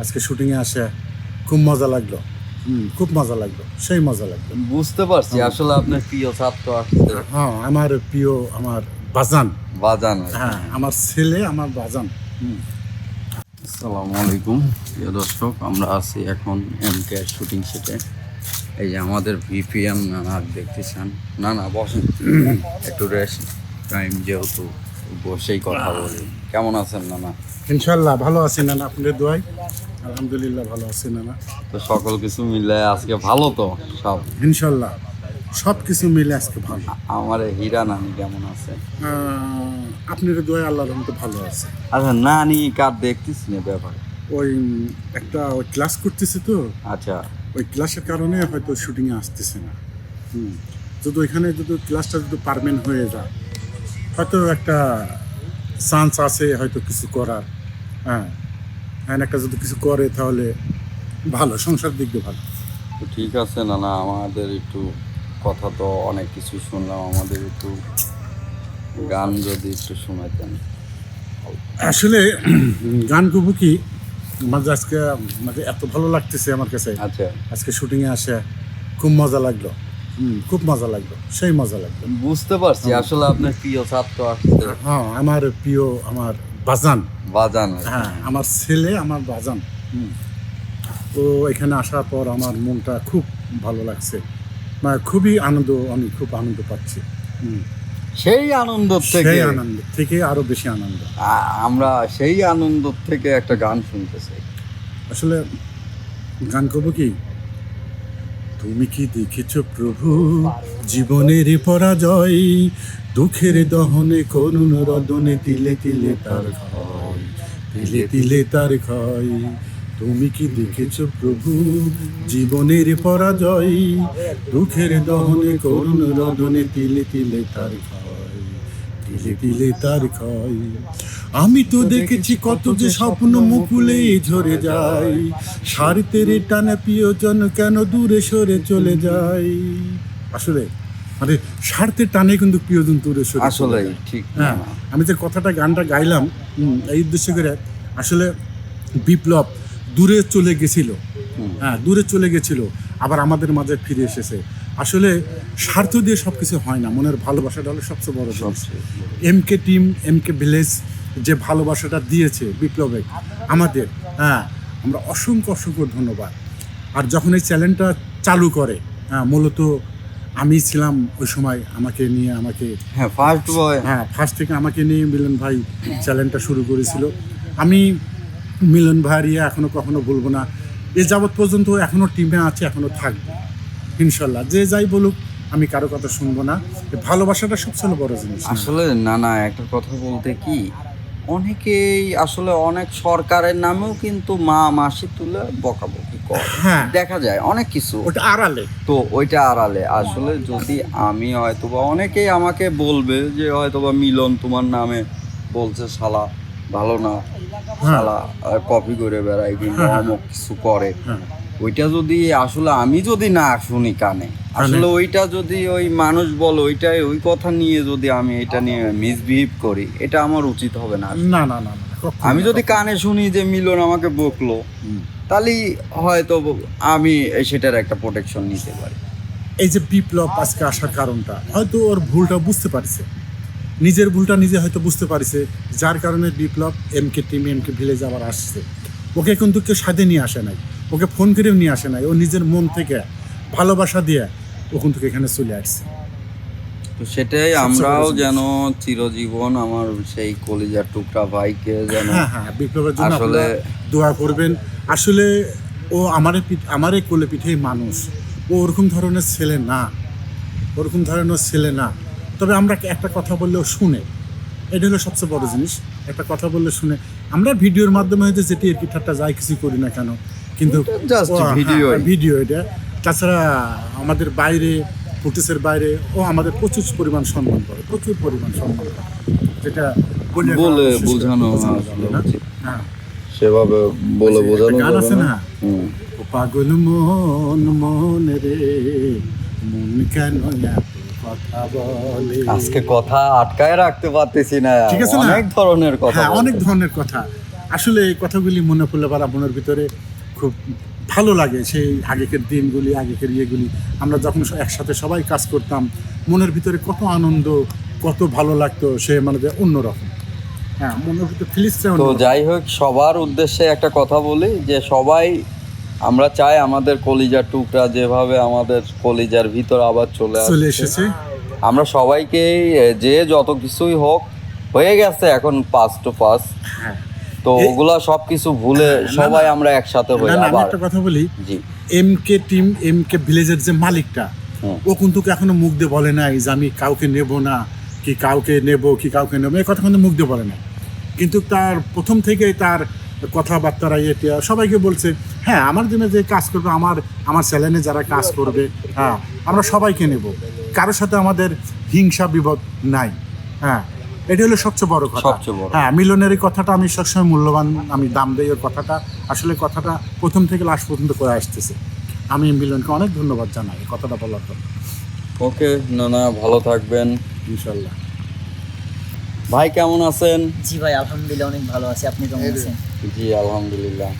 আজকে শুটিংয়ে আসে খুব মজা লাগল। হুম খুব মজা লাগল সেই মজা লাগল। বুঝতে পারছি আসলে আপনার প্রিয় ছাত্র আসছে। হ্যাঁ আমার প্রিয় আমার বাজান। বাজান। হ্যাঁ আমার ছেলে আমার বাজান। হুম। আসসালামু আলাইকুম প্রিয় দর্শক আমরা আছি এখন এম কে শুটিং সেটে। এই যে আমাদের ভিপিএম নানা দেখতেছেন না না বসেন। একটু রেস্ট টাইম যেহেতু। বসেই কথা বলি। কেমন আছেন নানা? ইনশাল্লাহ ভালো আছি না আপনাদের দোয়াই আলহামদুলিল্লাহ ভালো আছি না তো সকল কিছু মিলে আজকে ভালো তো সব? ইনশাল্লাহ সব কিছু মিলে আজকে ভালো। আমার হীরা নানি কেমন আছে? আপনাদের দোয়াই আল্লাহর রহমতে ভালো আছে। আচ্ছা নানি কার দেখতেছি না ব্যাপারে? ওই একটা ওই ক্লাস করতেছে তো। আচ্ছা। ওই ক্লাসের কারণে হয়তো শুটিংয়ে আসতেছে না। হুম। যদি ওইখানে যদি ক্লাসটা যদি পারমেন্ট হয়ে যায় হয়তো একটা চান্স আছে হয়তো কিছু করার। হ্যাঁ হ্যাঁ একটা যদি কিছু করে তাহলে ভালো সংসার দিক দিয়ে ভালো। তো ঠিক আছে না না আমাদের একটু কথা তো অনেক কিছু শুনলাম আমাদের একটু গান যদি একটু শোনাতেন আসলে গান করব কি? মাঝে আজকে মানে এত ভালো লাগতেছে আমার কাছে। আচ্ছা। আজকে শুটিংয়ে আসে খুব মজা লাগল। খুব মজা লাগল সেই মজা লাগল বুঝতে পারছি আসলে আপনার প্রিয় ছাত্র আসছে। হ্যাঁ আমার প্রিয় আমার বাজান। বাজান। হ্যাঁ আমার ছেলে আমার বাজান। হুম। তো এখানে আসার পর আমার মনটা খুব ভালো লাগছে। মানে খুবই আনন্দ আমি খুব আনন্দ পাচ্ছি। হুম। সেই আনন্দ থেকে সেই আনন্দ থেকে আরও বেশি আনন্দ। আমরা সেই আনন্দ থেকে একটা গান শুনতে চাই। আসলে গান করব কি? তুমি কি দেখেছ প্রভু? জীবনের পরাজয়, দুঃখের দহনে করুণ রদনে তিলে তিলে তার ক্ষয়, তিলে তিলে তার ক্ষয়। তুমি কি দেখেছ প্রভু? জীবনের পরাজয়, দুঃখের দহনে করুণ রদনে তিলে তিলে তার ক্ষয়। তিলে তিলে তার ক্ষয়। আমি তো দেখেছি কত যে স্বপ্ন মুকুলে ঝরে যায়। সারিতের টানা প্রিয়জন কেন দূরে সরে চলে যায়? আসলে মানে স্বার্থের টানে কিন্তু প্রিয়জন দূরে সরে আসলে ঠিক। হ্যাঁ আমি যে কথাটা গানটা গাইলাম এই উদ্দেশ্য করে আসলে বিপ্লব দূরে চলে গেছিল। হ্যাঁ দূরে চলে গেছিল আবার আমাদের মাঝে ফিরে এসেছে। আসলে স্বার্থ দিয়ে সব কিছু হয় না। মনের ভালোবাসাটা হলো সবচেয়ে বড় M K team M K village যে ভালোবাসাটা দিয়েছে বিপ্লবে আমাদের হ্যাঁ আমরা অসংখ্য অসংখ্য ধন্যবাদ। আর যখন এই চ্যানেলটা চালু করে হ্যাঁ মূলত আমি ছিলাম ওই সময় আমাকে নিয়ে আমাকে হ্যাঁ ফার্স্ট বয় হ্যাঁ ফার্স্ট থেকে আমাকে নিয়ে মিলন ভাই চ্যানেলটা শুরু করেছিল। আমি মিলন ভাইয়ের ইয়ে এখনও কখনো বলব না। এ যাবৎ পর্যন্ত এখনও টিমে আছে এখনও থাকবে। ইনশাল্লাহ যে যাই বলুক আমি কারও কথা শুনব না। ভালোবাসাটা সবচেয়ে বড় জিনিস। আসলে না না একটা কথা বলতে কি অনেকেই আসলে অনেক সরকারের নামেও কিন্তু মা মাসি তুলে বকাবকি করে। হ্যাঁ। দেখা যায় অনেক কিছু। ওটা আড়ালে। তো ওইটা আড়ালে। আসলে যদি আমি হয়তোবা অনেকেই আমাকে বলবে যে হয়তোবা মিলন তোমার নামে বলছে শালা ভালো না শালা কপি করে বেড়ায় কিংবা অমুক কিছু করে। হ্যাঁ। ওইটা যদি আসলে আমি যদি না শুনি কানে আসলে ওইটা যদি ওই মানুষ বলো ওইটাই ওই কথা নিয়ে যদি আমি এটা নিয়ে মিসবিহেভ করি এটা আমার উচিত হবে না না না না আমি যদি কানে শুনি যে মিলন আমাকে বকলো। তাহলেই হয়তো আমি সেটার একটা প্রোটেকশন নিতে পারি। এই যে বিপ্লব আজকে আসার কারণটা হয়তো ওর ভুলটা বুঝতে পারছে। নিজের ভুলটা নিজে হয়তো বুঝতে পারছে যার কারণে Biplab M K team M K village আবার আসছে। ওকে কিন্তু কেউ সাথে নিয়ে আসে নাই। ওকে ফোন করেও নিয়ে আসে নাই। ও নিজের মন থেকে ভালোবাসা দিয়ে ও থেকে এখানে চলে আসছে। তো সেটাই আমরাও যেন চিরজীবন আমার সেই কলিজার টুকরা ভাইকে যেন হ্যাঁ হ্যাঁ বিপ্লবের জন্য আসলে দোয়া করবেন। আসলে ও আমারে পিঠ- আমারে কোলে পিঠেই মানুষ। ও ওরকম ধরনের ছেলে না। ওরকম ধরনের ছেলে না। তবে আমরা একটা কথা বললেও শুনে এটা হলো সবচেয়ে বড় জিনিস একটা কথা বললে শুনে। আমরা ভিডিওর মাধ্যমে হয়তো যেটি আর কি ঠাট্টা যাই কিছু করি না কেন কিন্তু just ও, হ্যাঁ। ভিডিও এটা। তাছাড়া আমাদের বাইরে ফুটেজের বাইরে ও আমাদের প্রচুর পরিমাণ সম্মান করে প্রচুর পরিমাণ সম্মান করে। যেটা বলে বোঝানো। হ্যাঁ। সেভাবে বলে একটা বোঝানো গান আছে না? ও পাগল মন মন রে মন কেন কথা বলে? আজকে কথা আটকায় রাখতে পারতেছি না। ঠিক আছে অনেক ধরনের কথা হ্যাঁ অনেক ধরনের কথা। আসলে এই কথাগুলি মনে পড়লে পারা মনের ভিতরে খুব ভালো লাগে সেই আগেকার দিনগুলি আগেকার ইয়েগুলি। আমরা যখন একসাথে সবাই কাজ করতাম মনের ভিতরে কত আনন্দ কত ভালো লাগতো সে মানে যে অন্যরকম। হ্যাঁ মনের ভিতরে ফিলিংসটা তো যাই হোক সবার উদ্দেশ্যে একটা কথা বলি যে সবাই আমরা চাই আমাদের কলিজার টুকরা যেভাবে আমাদের কলিজার ভিতর আবার চলে চলে এসেছে। আমরা সবাইকেই এ, যে যত কিছুই হোক হয়ে গেছে এখন পাস টু পাস হ্যাঁ। তো ওগুলা সবকিছু ভুলে। সবাই আমরা একসাথে হই না না আমি আবার। একটা কথা বলি। জি। M K team M K ভিলেজের যে মালিকটা ও কিন্তু এখনও মুখ দিয়ে বলে নাই যে আমি কাউকে নেব না কি কাউকে নেব কি কাউকে নেব এই কথা কিন্তু মুখ দিয়ে বলে না কিন্তু তার প্রথম থেকেই তার কথাবার্তারা এটা সবাইকে বলছে হ্যাঁ আমার দিনে যে কাজ করবে আমার আমার চ্যানেলে যারা কাজ করবে হ্যাঁ আমরা সবাইকে নেব। কারোর সাথে আমাদের হিংসা বিপদ নাই হ্যাঁ এটা হলো সবচেয়ে বড় কথা। সবচেয়ে বড়। হ্যাঁ মিলনের এই কথাটা আমি সবসময় মূল্যবান আমি দাম দেই ওর কথাটা। আসলে কথাটা প্রথম থেকে লাস্ট পর্যন্ত করে আসতেছে। আমি মিলনকে অনেক ধন্যবাদ জানাই এই কথাটা বলার জন্য। ওকে না না ভালো থাকবেন। ইনশাল্লাহ। ভাই কেমন আছেন? জি ভাই আলহামদুলিল্লাহ অনেক ভালো আছি। আপনি কেমন আছেন? জি আলহামদুলিল্লাহ।